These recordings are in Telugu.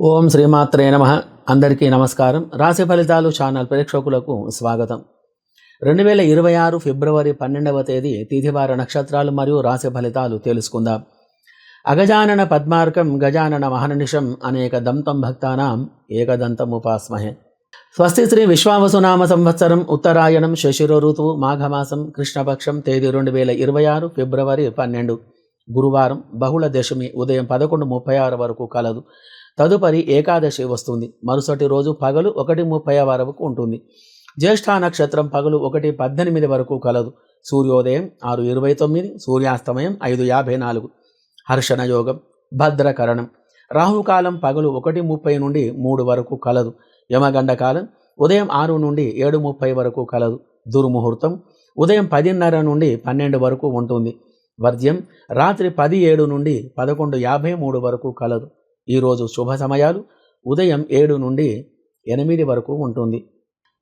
ఓం శ్రీమాత్రే నమ. అందరికీ నమస్కారం. రాశి ఫలితాలు ఛానల్ ప్రేక్షకులకు స్వాగతం. రెండు వేల ఇరవై ఆరు ఫిబ్రవరి పన్నెండవ తేదీ తిథివార నక్షత్రాలు మరియు రాశి ఫలితాలు తెలుసుకుందాం. అగజానన పద్మార్కం గజానన మహననిషం అనేక దంతం భక్తానాం ఏకదంతముపాస్మహే స్వస్తి శ్రీ విశ్వావసునామ సంవత్సరం ఉత్తరాయణం శశిర ఋతువు మాఘమాసం కృష్ణపక్షం తేదీ రెండు వేల ఇరవై ఆరు ఫిబ్రవరి పన్నెండు. గురువారం బహుళ దశమి ఉదయం పదకొండు ముప్పై ఆరు వరకు కలదు. తదుపరి ఏకాదశి వస్తుంది. మరుసటి రోజు పగలు ఒకటి ముప్పై వరకు ఉంటుంది. జ్యేష్ఠ నక్షత్రం పగలు ఒకటి పద్దెనిమిది వరకు కలదు. సూర్యోదయం ఆరు ఇరవై తొమ్మిది సూర్యాస్తమయం ఐదు యాభై నాలుగు. హర్షణ యోగం భద్రకరణం. రాహుకాలం పగలు ఒకటి ముప్పై నుండి మూడు వరకు కలదు. యమగండ కాలం ఉదయం ఆరు నుండి ఏడు ముప్పై వరకు కలదు. దుర్ముహూర్తం ఉదయం పదిన్నర నుండి పన్నెండు వరకు ఉంటుంది. వర్జ్యం రాత్రి పది ఏడు నుండి పదకొండు యాభై మూడు వరకు కలదు. ఈరోజు శుభ సమయాలు. ఉదయం ఏడు నుండి ఎనిమిది వరకు ఉంటుంది.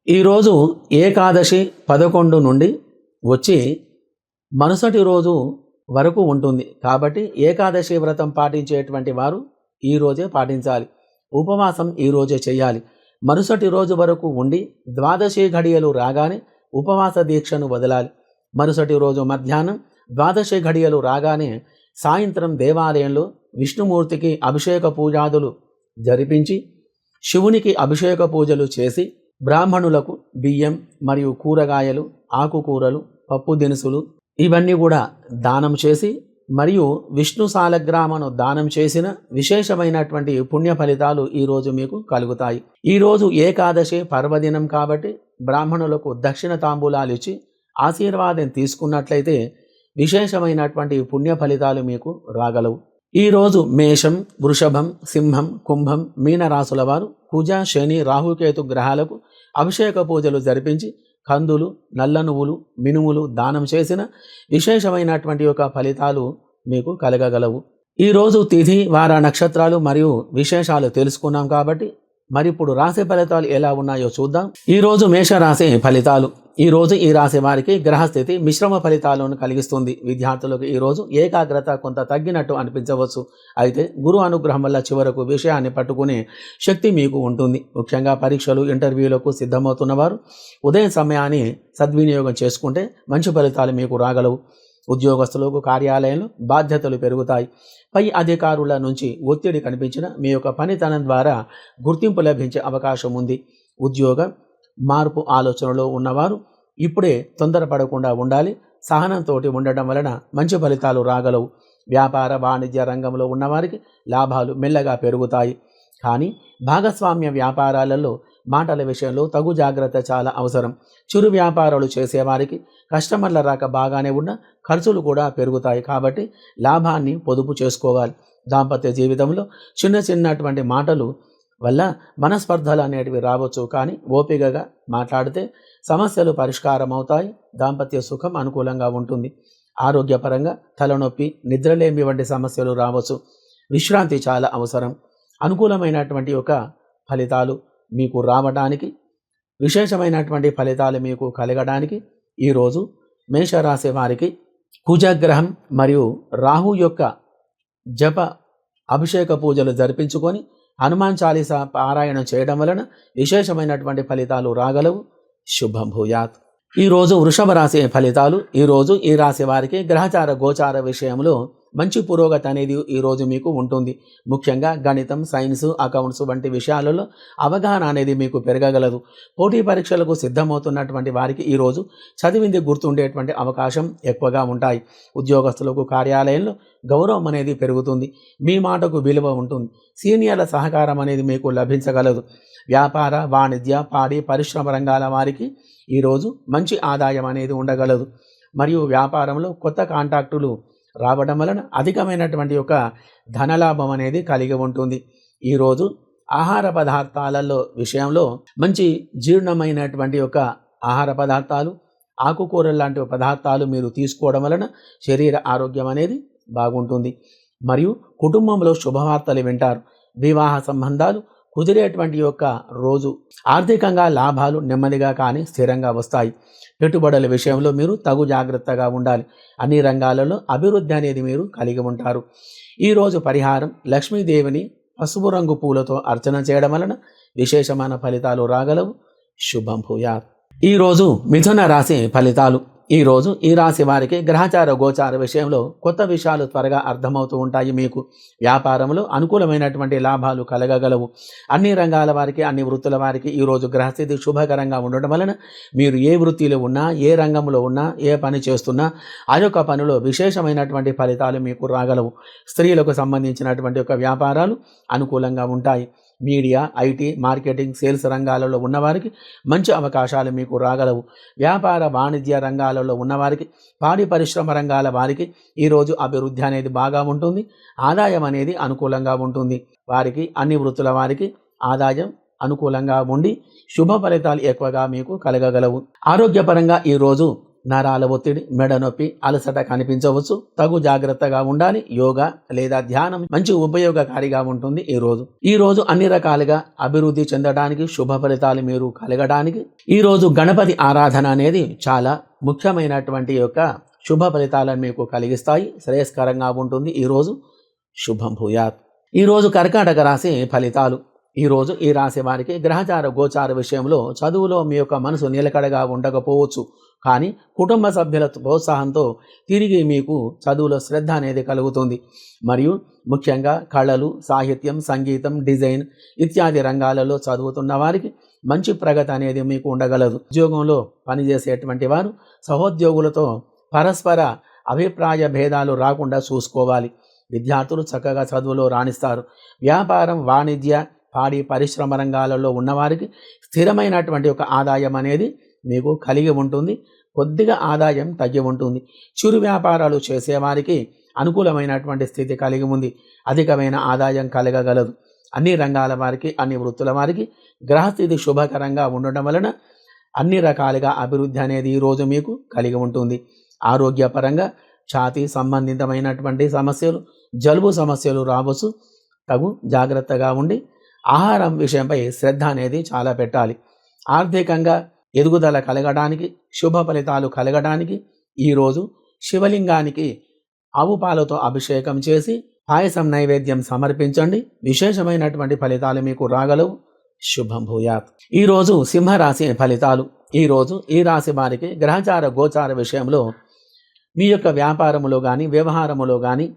ఈరోజు ఏకాదశి పదకొండు నుండి వచ్చి మరుసటి రోజు వరకు ఉంటుంది. కాబట్టి ఏకాదశి వ్రతం పాటించేటువంటి వారు ఈ రోజే పాటించాలి. ఉపవాసం ఈరోజే చేయాలి. మరుసటి రోజు వరకు ఉండి ద్వాదశి ఘడియలు రాగానే ఉపవాస దీక్షను వదలాలి. మరుసటి రోజు మధ్యాహ్నం ద్వాదశి ఘడియలు రాగానే సాయంత్రం దేవాలయంలో విష్ణుమూర్తికి అభిషేక పూజాదులు జరిపించి శివునికి అభిషేక పూజలు చేసి బ్రాహ్మణులకు బియ్యం మరియు కూరగాయలు ఆకుకూరలు పప్పు దినుసులు ఇవన్నీ కూడా దానం చేసి మరియు విష్ణు సాలగ్రామను దానం చేసిన విశేషమైనటువంటి పుణ్య ఫలితాలు ఈరోజు మీకు కలుగుతాయి. ఈరోజు ఏకాదశి పర్వదినం కాబట్టి బ్రాహ్మణులకు దక్షిణ తాంబూలాలు ఇచ్చి ఆశీర్వాదం తీసుకున్నట్లయితే విశేషమైనటువంటి పుణ్య ఫలితాలు మీకు రాగలవు. ఈరోజు మేషం వృషభం సింహం కుంభం మీనరాశుల వారు కుజ శని రాహుకేతు గ్రహాలకు అభిషేక పూజలు జరిపించి కందులు నల్ల నువ్వులు మినుములు దానం చేసిన విశేషమైనటువంటి యొక్క ఫలితాలు మీకు కలగగలవు. ఈరోజు తిథి వార నక్షత్రాలు మరియు విశేషాలు తెలుసుకున్నాం కాబట్టి మరి ఇప్పుడు రాశి ఫలితాలు ఎలా ఉన్నాయో చూద్దాం. ఈరోజు మేషరాశి ఫలితాలు. ఈ రోజు ఈ రాశి వారికి గ్రహస్థితి మిశ్రమ ఫలితాలను కలిగిస్తుంది. విద్యార్థులకు ఈ రోజు ఏకాగ్రత కొంత తగ్గినట్టు అనిపించవచ్చు. అయితే గురు అనుగ్రహం వల్ల చివరకు విషయాన్ని పట్టుకునే శక్తి మీకు ఉంటుంది. ముఖ్యంగా పరీక్షలు ఇంటర్వ్యూలకు సిద్ధమవుతున్నవారు ఉదయం సమయాన్ని సద్వినియోగం చేసుకుంటే మంచి ఫలితాలు మీకు రాగలవు. ఉద్యోగస్తులకు కార్యాలయంలో బాధ్యతలు పెరుగుతాయి. పై అధికారుల నుంచి ఒత్తిడి కనిపించిన మీ యొక్క పనితనం ద్వారా గుర్తింపు లభించే అవకాశం ఉంది. ఉద్యోగ మార్పు ఆలోచనలో ఉన్నవారు ఇప్పుడే తొందరపడకుండా ఉండాలి. సహనంతో ఉండటం వలన మంచి ఫలితాలు రాగలవు. వ్యాపార వాణిజ్య రంగంలో ఉన్నవారికి లాభాలు మెల్లగా పెరుగుతాయి. కానీ భాగస్వామ్య వ్యాపారాలలో మాటల విషయంలో తగు జాగ్రత్త చాలా అవసరం. చిరు వ్యాపారాలు చేసేవారికి కస్టమర్ల రాక బాగానే ఉన్న ఖర్చులు కూడా పెరుగుతాయి కాబట్టి లాభాన్ని పొదుపు చేసుకోవాలి. దాంపత్య జీవితంలో చిన్న చిన్నటువంటి మాటలు వల్ల మనస్పర్ధలు అనేటివి రావచ్చు. కానీ ఓపికగా మాట్లాడితే సమస్యలు పరిష్కారం అవుతాయి దాంపత్య సుఖం అనుకూలంగా ఉంటుంది. ఆరోగ్యపరంగా తలనొప్పి నిద్రలేమి వంటి సమస్యలు రావచ్చు. విశ్రాంతి చాలా అవసరం. అనుకూలమైనటువంటి ఒక ఫలితాలు మీకు రావడానికి విశేషమైనటువంటి ఫలితాలు మీకు కలగడానికి ఈరోజు మేషరాశి వారికి కుజగ్రహం మరియు రాహు యొక్క జప అభిషేక పూజలు జరిపించుకొని హనుమాన్ చాలీసా పారాయణం చేయడం వలన విశేషమైనటువంటి ఫలితాలు రాగలవు. శుభం భూయాత్. ఈరోజు వృషభ రాశి ఫలితాలు. ఈరోజు ఈ రాశి వారికి గ్రహచార గోచార విషయంలో మంచి పురోగతి అనేది ఈరోజు మీకు ఉంటుంది. ముఖ్యంగా గణితం సైన్స్ అకౌంట్స్ వంటి విషయాలలో అవగాహన అనేది మీకు పెరగగలదు. పోటీ పరీక్షలకు సిద్ధమవుతున్నటువంటి వారికి ఈరోజు చదివింది గుర్తుండేటువంటి అవకాశం ఎక్కువగా ఉంటాయి. ఉద్యోగస్తులకు కార్యాలయంలో గౌరవం అనేది పెరుగుతుంది. మీ మాటకు విలువ ఉంటుంది. సీనియర్ల సహకారం అనేది మీకు లభించగలదు. వ్యాపార వాణిజ్య పాడి పరిశ్రమ రంగాల వారికి ఈరోజు మంచి ఆదాయం అనేది ఉండగలదు. మరియు వ్యాపారంలో కొత్త కాంటాక్టులు రావడం వలన అధికమైనటువంటి యొక్క ధనలాభం అనేది కలిగి ఉంటుంది. ఈరోజు ఆహార పదార్థాలలో విషయంలో మంచి జీర్ణమైనటువంటి యొక్క ఆహార పదార్థాలు ఆకుకూరలు లాంటి పదార్థాలు మీరు తీసుకోవడం వలన శరీర ఆరోగ్యం అనేది బాగుంటుంది. మరియు కుటుంబంలో శుభవార్తలు వింటారు. వివాహ సంబంధాలు కుదిరేటువంటి యొక్క రోజు ఆర్థికంగా లాభాలు నెమ్మదిగా కానీ స్థిరంగా వస్తాయి. పెట్టుబడుల విషయంలో మీరు తగు జాగ్రత్తగా ఉండాలి. అన్ని రంగాలలో అభివృద్ధి అనేది మీరు కలిగి ఉంటారు. ఈరోజు పరిహారం లక్ష్మీదేవిని పసుపు రంగు పూలతో అర్చన చేయడం వలన విశేషమైన ఫలితాలు రాగలవు. శుభం భూయాత్. ఈరోజు మిథున రాశి ఫలితాలు. ఈరోజు ఈ రాశి వారికి గ్రహచార గోచార విషయంలో కొత్త విషయాలు త్వరగా అర్థమవుతూ ఉంటాయి. మీకు వ్యాపారంలో అనుకూలమైనటువంటి లాభాలు కలగగలవు. అన్ని రంగాల వారికి అన్ని వృత్తుల వారికి ఈరోజు గ్రహస్థితి శుభకరంగా ఉండడం వలన మీరు ఏ వృత్తిలో ఉన్నా ఏ రంగంలో ఉన్నా ఏ పని చేస్తున్నా ఆ యొక్క పనిలో విశేషమైనటువంటి ఫలితాలు మీకు రాగలవు. స్త్రీలకు సంబంధించినటువంటి యొక్క వ్యాపారాలు అనుకూలంగా ఉంటాయి. మీడియా ఐటీ మార్కెటింగ్ సేల్స్ రంగాలలో ఉన్నవారికి మంచి అవకాశాలు మీకు రాగలవు. వ్యాపార వాణిజ్య రంగాలలో ఉన్నవారికి పాడి పరిశ్రమ రంగాల వారికి ఈరోజు అభివృద్ధి అనేది బాగా ఉంటుంది. ఆదాయం అనేది అనుకూలంగా ఉంటుంది. వారికి అన్ని వృత్తుల వారికి ఆదాయం అనుకూలంగా ఉండి శుభ ఫలితాలు ఎక్కువగా మీకు కలగగలవు. ఆరోగ్యపరంగా ఈరోజు నరాల ఒత్తిడి మెడ నొప్పి అలసట కనిపించవచ్చు. తగు జాగ్రత్తగా ఉండాలి. యోగా లేదా ధ్యానం మంచి ఉపయోగకారిగా ఉంటుంది ఈ రోజు. ఈ రోజు అన్ని రకాలుగా అభివృద్ధి చెందడానికి శుభ ఫలితాలు మీరు కలగడానికి ఈ రోజు గణపతి ఆరాధన అనేది చాలా ముఖ్యమైనటువంటి యొక్క శుభ ఫలితాలను మీకు కలిగిస్తాయి. శ్రేయస్కరంగా ఉంటుంది ఈరోజు శుభం భూయాత్. ఈరోజు కర్కాటక రాశి ఫలితాలు. ఈరోజు ఈ రాశి వారికి గ్రహచార గోచార విషయంలో చదువులో మీ యొక్క మనసు నిలకడగా ఉండకపోవచ్చు. కానీ కుటుంబ సభ్యుల ప్రోత్సాహంతో తిరిగి మీకు చదువులో శ్రద్ధ అనేది కలుగుతుంది. మరియు ముఖ్యంగా కళలు సాహిత్యం సంగీతం డిజైన్ ఇత్యాది రంగాలలో చదువుతున్న వారికి మంచి ప్రగతి అనేది మీకు ఉండగలదు. ఉద్యోగంలో పనిచేసేటువంటి వారు సహోద్యోగులతో పరస్పర అభిప్రాయ భేదాలు రాకుండా చూసుకోవాలి. విద్యార్థులు చక్కగా చదువులో రాణిస్తారు. వ్యాపారం వాణిజ్య పాడి పరిశ్రమ రంగాలలో ఉన్నవారికి స్థిరమైనటువంటి ఒక ఆదాయం అనేది మీకు కలిగి ఉంటుంది. కొద్దిగా ఆదాయం తగ్గి ఉంటుంది. చిరు వ్యాపారాలు చేసేవారికి అనుకూలమైనటువంటి స్థితి కలిగి ఉంది. అధికమైన ఆదాయం కలగగలదు. అన్ని రంగాల వారికి అన్ని వృత్తుల వారికి గ్రహస్థితి శుభకరంగా ఉండడం వలన అన్ని రకాలుగా అభివృద్ధి అనేది ఈరోజు మీకు కలిగి ఉంటుంది. ఆరోగ్యపరంగా ఛాతీ సంబంధితమైనటువంటి సమస్యలు జలుబు సమస్యలు రావచ్చు. తగు జాగ్రత్తగా ఉండి ఆహారం విషయంపై శ్రద్ధ అనేది చాలా పెట్టాలి. ఆర్థికంగా ఎదుగుదల కలగడానికి శుభ ఫలితాలు కలగడానికి ఈరోజు శివలింగానికి ఆవు పాలతో అభిషేకం చేసి పాయసం నైవేద్యం సమర్పించండి. విశేషమైనటువంటి ఫలితాలు మీకు రాగలవు. శుభం భూయాత్. ఈరోజు సింహరాశి ఫలితాలు. ఈరోజు ఈ రాశి వారికి గ్రహచార గోచార విషయంలో మీ యొక్క వ్యాపారములో కానీ వ్యవహారములో కానీ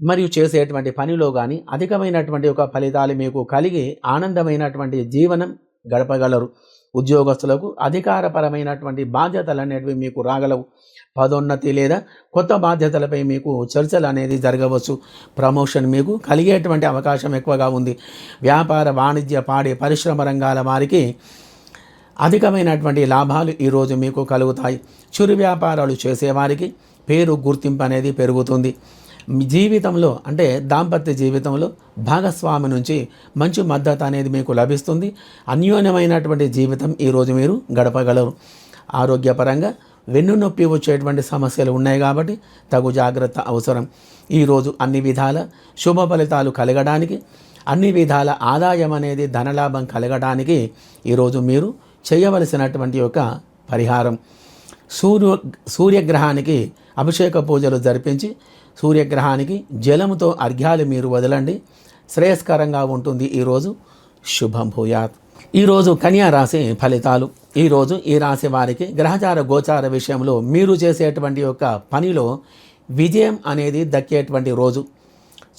మరియు చేసేటువంటి పనిలో కానీ అధికమైనటువంటి ఒక ఫలితాలు మీకు కలిగి ఆనందమైనటువంటి జీవనం గడపగలరు. ఉద్యోగస్తులకు అధికారపరమైనటువంటి బాధ్యతలు అనేటివి మీకు రాగలవు. పదోన్నతి లేదా కొత్త బాధ్యతలపై మీకు చర్చలు అనేది జరగవచ్చు. ప్రమోషన్ మీకు కలిగేటువంటి అవకాశం ఎక్కువగా ఉంది. వ్యాపార వాణిజ్య పాడి పరిశ్రమ రంగాల వారికి అధికమైనటువంటి లాభాలు ఈరోజు మీకు కలుగుతాయి. చిరు వ్యాపారాలు చేసేవారికి పేరు గుర్తింపు అనేది పెరుగుతుంది. మీ జీవితంలో అంటే దాంపత్య జీవితంలో భాగస్వామి నుంచి మంచి మద్దతు అనేది మీకు లభిస్తుంది. అన్యోన్యమైనటువంటి జీవితం ఈరోజు మీరు గడపగలరు. ఆరోగ్యపరంగా వెన్ను నొప్పి వచ్చేటువంటి సమస్యలు ఉన్నాయి కాబట్టి తగు జాగ్రత్త అవసరం. ఈరోజు అన్ని విధాల శుభ ఫలితాలు కలగడానికి అన్ని విధాల ఆదాయం అనేది ధనలాభం కలగడానికి ఈరోజు మీరు చేయవలసినటువంటి ఒక పరిహారం. సూర్య సూర్యగ్రహానికి అభిషేక పూజలు జరిపించి సూర్యగ్రహానికి జలముతో అర్ఘ్యాలు మీరు వదలండి. శ్రేయస్కరంగా ఉంటుంది ఈరోజు శుభం భూయాత్. ఈరోజు కన్యా రాశి ఫలితాలు. ఈరోజు ఈ రాశి వారికి గ్రహచార గోచార విషయంలో మీరు చేసేటువంటి యొక్క పనిలో విజయం అనేది దక్కేటువంటి రోజు.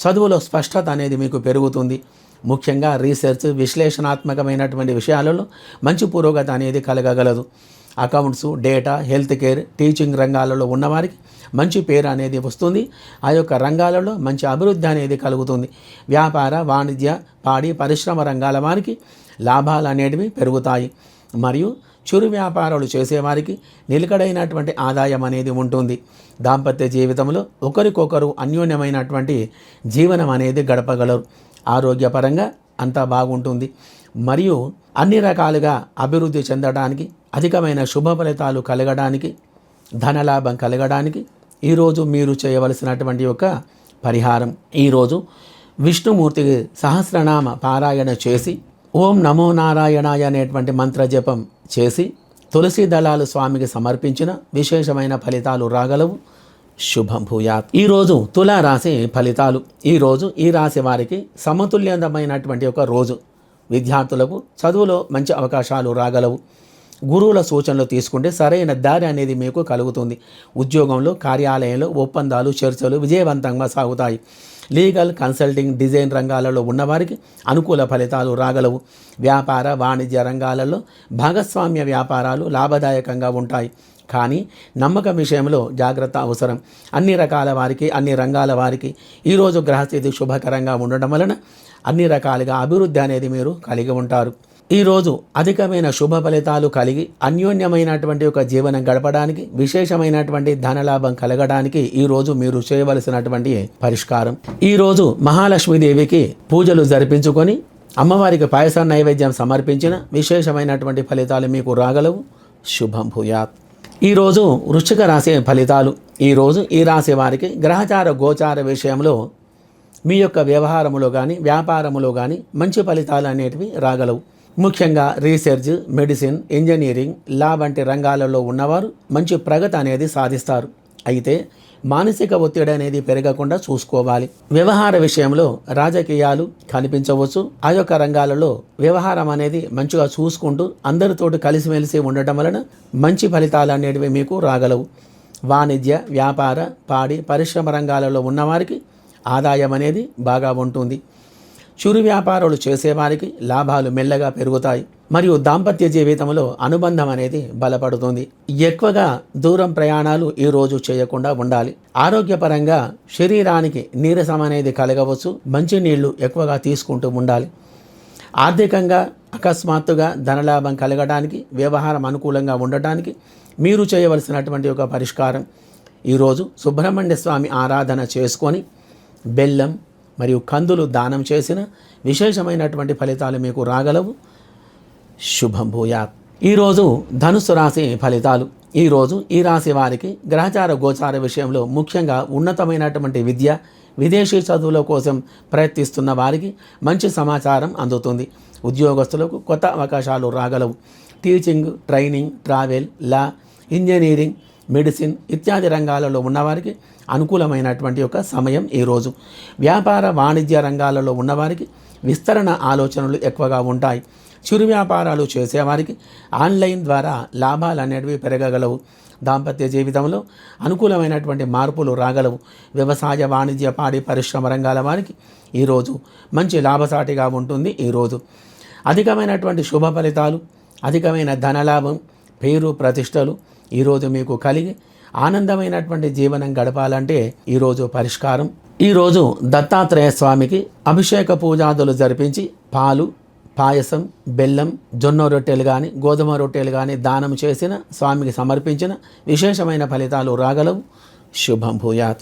చదువులో స్పష్టత అనేది మీకు పెరుగుతుంది. ముఖ్యంగా రీసెర్చ్ విశ్లేషణాత్మకమైనటువంటి విషయాలలో మంచి పురోగతి అనేది కలగగలదు. Accounts data health care teaching రంగాలలో ఉన్నవారికి మంచి పేరు అనేది వస్తుంది. ఆ యొక్క రంగాలలో మంచి అభివృద్ధి అనేది కలుగుతుంది. వ్యాపార వాణిజ్య పాడి పరిశ్రమ రంగాల వారికి లాభాలు అనేటివి పెరుగుతాయి. మరియు చిరు వ్యాపారాలు చేసేవారికి నిలకడైనటువంటి ఆదాయం అనేది ఉంటుంది. దాంపత్య జీవితంలో ఒకరికొకరు అన్యోన్యమైనటువంటి జీవనం అనేది గడపగలరు. ఆరోగ్యపరంగా అంతా బాగుంటుంది. మరియు అన్ని రకాలుగా అభివృద్ధి చెందడానికి అధికమైన శుభ ఫలితాలు కలగడానికి ధనలాభం కలగడానికి ఈరోజు మీరు చేయవలసినటువంటి యొక్క పరిహారం. ఈరోజు విష్ణుమూర్తి సహస్రనామ పారాయణ చేసి ఓం నమో నారాయణాయ అనేటువంటి మంత్రజపం చేసి తులసి దళాలు స్వామికి సమర్పించిన విశేషమైన ఫలితాలు రాగలవు. శుభం భూయాత్. ఈరోజు తులారాశి ఫలితాలు. ఈరోజు ఈ రాశి వారికి సమతుల్యమైనటువంటి ఒక రోజు. విద్యార్థులకు చదువులో మంచి అవకాశాలు రాగలవు. గురువుల సూచనలు తీసుకుంటే సరైన దారి అనేది మీకు కలుగుతుంది. ఉద్యోగంలో కార్యాలయంలో ఒప్పందాలు చర్చలు విజయవంతంగా సాగుతాయి. లీగల్ కన్సల్టింగ్ డిజైన్ రంగాలలో ఉన్నవారికి అనుకూల ఫలితాలు రాగలవు. వ్యాపార వాణిజ్య రంగాలలో భాగస్వామ్య వ్యాపారాలు లాభదాయకంగా ఉంటాయి. కానీ నమ్మకం విషయంలో జాగ్రత్త అవసరం. అన్ని రకాల వారికి అన్ని రంగాల వారికి ఈరోజు గ్రహస్థితి శుభకరంగా ఉండడం వలన అన్ని రకాలుగా అభివృద్ధి అనేది మీరు కలిగి ఉంటారు. ఈరోజు అధికమైన శుభ ఫలితాలు కలిగి అన్యోన్యమైనటువంటి ఒక జీవనం గడపడానికి విశేషమైనటువంటి ధనలాభం కలగడానికి ఈరోజు మీరు చేయవలసినటువంటి పరిష్కారం. ఈరోజు మహాలక్ష్మీదేవికి పూజలు జరిపించుకొని అమ్మవారికి పాయస నైవేద్యం సమర్పించిన విశేషమైనటువంటి ఫలితాలు మీకు రాగలవు. శుభం భూయాత్. ఈరోజు వృశ్చిక రాశి ఫలితాలు. ఈరోజు ఈ రాశి వారికి గ్రహచార గోచార విషయంలో మీ యొక్క వ్యవహారములో కానీ వ్యాపారములో కానీ మంచి ఫలితాలు అనేటివి రాగలవు. ముఖ్యంగా రీసెర్చ్ మెడిసిన్ ఇంజనీరింగ్ లా వంటి రంగాలలో ఉన్నవారు మంచి ప్రగతి అనేది సాధిస్తారు. అయితే మానసిక ఒత్తిడి అనేది పెరగకుండా చూసుకోవాలి. వ్యవహార విషయంలో రాజకీయాలు కనిపించవచ్చు. ఆ యొక్క రంగాలలో వ్యవహారం అనేది మంచిగా చూసుకుంటూ అందరితోటి కలిసిమెలిసి ఉండటం వలన మంచి ఫలితాలు అనేటివి మీకు రాగలవు. వాణిజ్య వ్యాపార పాడి పరిశ్రమ రంగాలలో ఉన్నవారికి ఆదాయం అనేది బాగా ఉంటుంది. చిరు వ్యాపారాలు చేసేవారికి లాభాలు మెల్లగా పెరుగుతాయి మరియు దాంపత్య జీవితంలో అనుబంధం అనేది బలపడుతుంది. ఎక్కువగా దూరం ప్రయాణాలు ఈ రోజు చేయకుండా ఉండాలి. ఆరోగ్యపరంగా శరీరానికి నీరసం అనేది కలగవచ్చు. మంచి నీళ్ళు ఎక్కువగా తీసుకుంటూ ఉండాలి. ఆర్థికంగా అకస్మాత్తుగా ధనలాభం కలగడానికి వ్యవహారం అనుకూలంగా ఉండటానికి మీరు చేయవలసినటువంటి ఒక పరిష్కారం. ఈరోజు సుబ్రహ్మణ్య స్వామి ఆరాధన చేసుకొని బెల్లం మరియు కందులు దానం చేసిన విశేషమైనటువంటి ఫలితాలు మీకు రాగలవు. శుభం భూయాత్. ఈరోజు ధనుసు రాశి ఫలితాలు. ఈరోజు ఈ రాశి వారికి గ్రహచార గోచార విషయంలో ముఖ్యంగా ఉన్నతమైనటువంటి విద్య విదేశీ చదువుల కోసం ప్రయత్నిస్తున్న వారికి మంచి సమాచారం అందుతుంది. ఉద్యోగస్తులకు కొత్త అవకాశాలు రాగలవు. Teaching training travel law engineering medicine ఇత్యాది రంగాలలో ఉన్నవారికి అనుకూలమైనటువంటి ఒక సమయం ఈరోజు వ్యాపార వాణిజ్య రంగాలలో ఉన్నవారికి విస్తరణ ఆలోచనలు ఎక్కువగా ఉంటాయి. చిరు వ్యాపారాలు చేసేవారికి ఆన్లైన్ ద్వారా లాభాలు అనేటివి పెరగగలవు. దాంపత్య జీవితంలో అనుకూలమైనటువంటి మార్పులు రాగలవు. వ్యవసాయ వాణిజ్య పాడి పరిశ్రమ రంగాల వారికి ఈరోజు మంచి లాభసాటిగా ఉంటుంది ఈరోజు అధికమైనటువంటి శుభ ఫలితాలు అధికమైన ధనలాభం పేరు ప్రతిష్టలు ఈరోజు మీకు కలిగి ఆనందమైనటువంటి జీవనం గడపాలంటే ఈరోజు పరిష్కారం. ఈరోజు దత్తాత్రేయ స్వామికి అభిషేక పూజాదులు జరిపించి పాలు పాయసం బెల్లం జొన్న రొట్టెలు కానీ గోధుమ రొట్టెలు కానీ దానం చేసిన స్వామికి సమర్పించిన విశేషమైన ఫలితాలు రాగలవు. శుభం భూయాత్.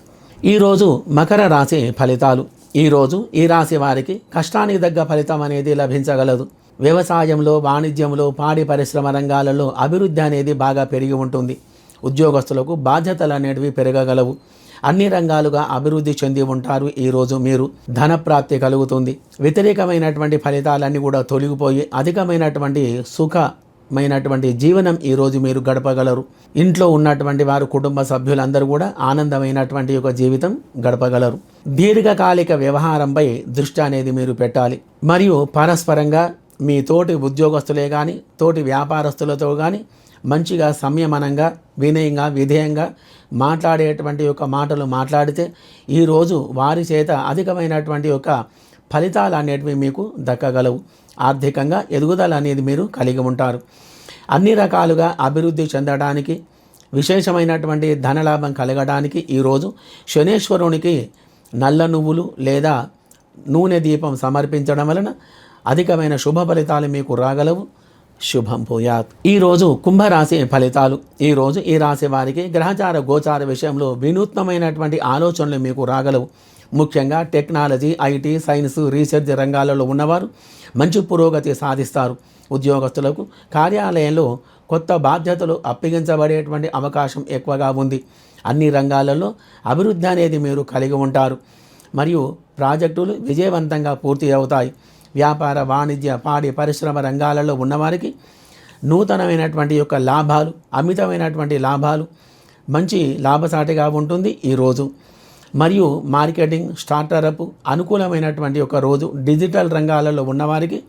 ఈరోజు మకర రాశి ఫలితాలు. ఈరోజు ఈ రాశి వారికి కష్టానికి తగ్గ ఫలితం అనేది లభించగలదు. వ్యవసాయంలో వాణిజ్యంలో పాడి పరిశ్రమ రంగాలలో అభివృద్ధి అనేది బాగా పెరిగి ఉంటుంది. ఉద్యోగస్తులకు బాధ్యతలు అనేటివి పెరగగలవు. అన్ని రంగాలుగా అభివృద్ధి చెంది ఉంటారు ఈరోజు మీరు. ధనప్రాప్తి కలుగుతుంది. వ్యతిరేకమైనటువంటి ఫలితాలన్నీ కూడా తొలగిపోయి అధికమైనటువంటి సుఖమైనటువంటి జీవనం ఈరోజు మీరు గడపగలరు. ఇంట్లో ఉన్నటువంటి వారు కుటుంబ సభ్యులందరూ కూడా ఆనందమైనటువంటి ఒక జీవితం గడపగలరు. దీర్ఘకాలిక వ్యవహారంపై దృష్టి అనేది మీరు పెట్టాలి. మరియు పరస్పరంగా మీ తోటి ఉద్యోగస్తులే కానీ తోటి వ్యాపారస్తులతో కానీ మంచిగా సంయమనంగా వినయంగా విధేయంగా మాట్లాడేటువంటి యొక్క మాటలు మాట్లాడితే ఈరోజు వారి చేత అధికమైనటువంటి యొక్క ఫలితాలు అనేటివి మీకు దక్కగలవు. ఆర్థికంగా ఎదుగుదల అనేది మీరు కలిగి ఉంటారు. అన్ని రకాలుగా అభివృద్ధి చెందడానికి విశేషమైనటువంటి ధనలాభం కలగడానికి ఈరోజు శనేశ్వరునికి నల్ల నువ్వులు లేదా నూనె దీపం సమర్పించడం వలన అధికమైన శుభ ఫలితాలు మీకు రాగలవు. శుభం భూయాత్. ఈరోజు కుంభరాశి ఫలితాలు. ఈరోజు ఈ రాశి వారికి గ్రహచార గోచార విషయంలో వినూత్నమైనటువంటి ఆలోచనలు మీకు రాగలవు. ముఖ్యంగా టెక్నాలజీ ఐటీ సైన్స్ రీసెర్చ్ రంగాలలో ఉన్నవారు మంచి పురోగతి సాధిస్తారు. ఉద్యోగస్తులకు కార్యాలయంలో కొత్త బాధ్యతలు అప్పగించబడేటువంటి అవకాశం ఎక్కువగా ఉంది. అన్ని రంగాలలో అభివృద్ధి అనేది మీరు కలిగి ఉంటారు. మరియు ప్రాజెక్టులు విజయవంతంగా పూర్తి అవుతాయి. వ్యాపార వాణిజ్య పాడి పరిశ్రమ రంగాలలో ఉన్నవారికి నూతనమైనటువంటి యొక్క లాభాలు అమితమైనటువంటి లాభాలు మంచి లాభసాటిగా ఉంటుంది ఈరోజు మరియు మార్కెటింగ్ స్టార్టరప్ అనుకూలమైనటువంటి ఒక రోజు. డిజిటల్ రంగాలలో ఉన్నవారికి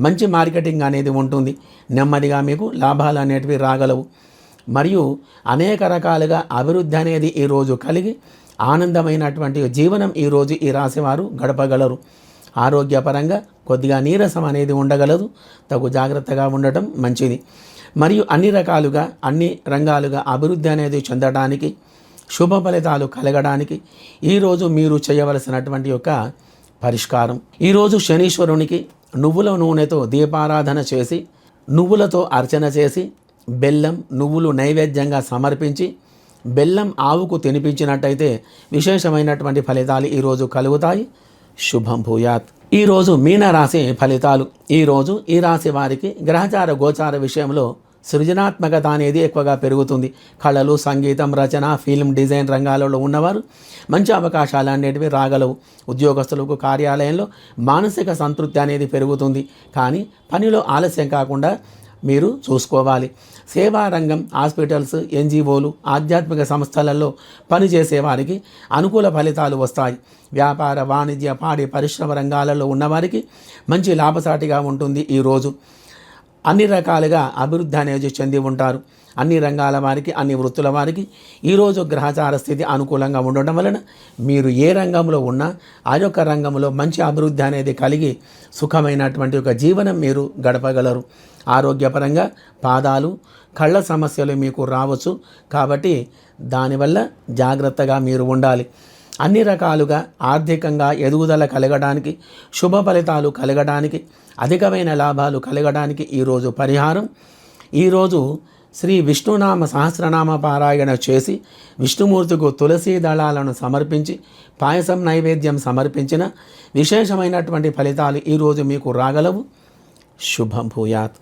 మంచి మార్కెటింగ్ అనేది ఉంటుంది. నెమ్మదిగా మీకు లాభాలు అనేటివి రాగలవు. మరియు అనేక రకాలుగా అభివృద్ధి అనేది ఈరోజు కలిగి ఆనందమైనటువంటి జీవనం ఈరోజు ఈ రాశివారు గడపగలరు. ఆరోగ్యపరంగా కొద్దిగా నీరసం అనేది ఉండగలదు. తగు జాగ్రత్తగా ఉండటం మంచిది. మరియు అన్ని రకాలుగా అన్ని రంగాలుగా అభివృద్ధి అనేది చెందడానికి శుభ ఫలితాలు కలగడానికి ఈరోజు మీరు చేయవలసినటువంటి యొక్క పరిష్కారం. ఈరోజు శనీశ్వరునికి నువ్వుల నూనెతో దీపారాధన చేసి నువ్వులతో అర్చన చేసి బెల్లం నువ్వులు నైవేద్యంగా సమర్పించి బెల్లం ఆవుకు తినిపించినట్టయితే విశేషమైనటువంటి ఫలితాలు ఈరోజు కలుగుతాయి. శుభం భూయాత్. ఈరోజు మీనరాశి ఫలితాలు. ఈరోజు ఈ రాశి వారికి గ్రహచార గోచార విషయంలో సృజనాత్మకత అనేది ఎక్కువగా పెరుగుతుంది. కళలు సంగీతం రచన ఫిల్మ్ డిజైన్ రంగాలలో ఉన్నవారు మంచి అవకాశాలు అనేటివి రాగలవు. ఉద్యోగస్తులకు కార్యాలయంలో మానసిక సంతృప్తి అనేది పెరుగుతుంది. కానీ పనిలో ఆలస్యం కాకుండా మీరు చూసుకోవాలి. సేవా రంగం హాస్పిటల్స్ ఎన్జిఓలు ఆధ్యాత్మిక సంస్థలలో పనిచేసే వారికి అనుకూల ఫలితాలు వస్తాయి. వ్యాపార వాణిజ్య పాడి పరిశ్రమ రంగాలలో ఉన్నవారికి మంచి లాభసాటిగా ఉంటుంది ఈరోజు అన్ని రకాలుగా అభివృద్ధి అనేది చెంది ఉంటారు. అన్ని రంగాల వారికి అన్ని వృత్తుల వారికి ఈరోజు గ్రహచార స్థితి అనుకూలంగా ఉండడం వలన మీరు ఏ రంగంలో ఉన్నా ఆ యొక్క రంగంలో మంచి అభివృద్ధి అనేది కలిగి సుఖమైనటువంటి ఒక జీవనం మీరు గడపగలరు. ఆరోగ్యపరంగా పాదాలు కళ్ళ సమస్యలు మీకు రావచ్చు. కాబట్టి దానివల్ల జాగ్రత్తగా మీరు ఉండాలి. అన్ని రకాలుగా ఆర్థికంగా ఎదుగుదల కలగడానికి శుభ ఫలితాలు కలగడానికి అధికమైన లాభాలు కలగడానికి ఈరోజు పరిహారం. ఈరోజు శ్రీ విష్ణునామ సహస్రనామ పారాయణ చేసి విష్ణుమూర్తికు తులసీ దళాలను సమర్పించి పాయసం నైవేద్యం సమర్పించిన విశేషమైనటువంటి ఫలితాలు ఈరోజు మీకు రాగలవు. శుభం భూయాత్.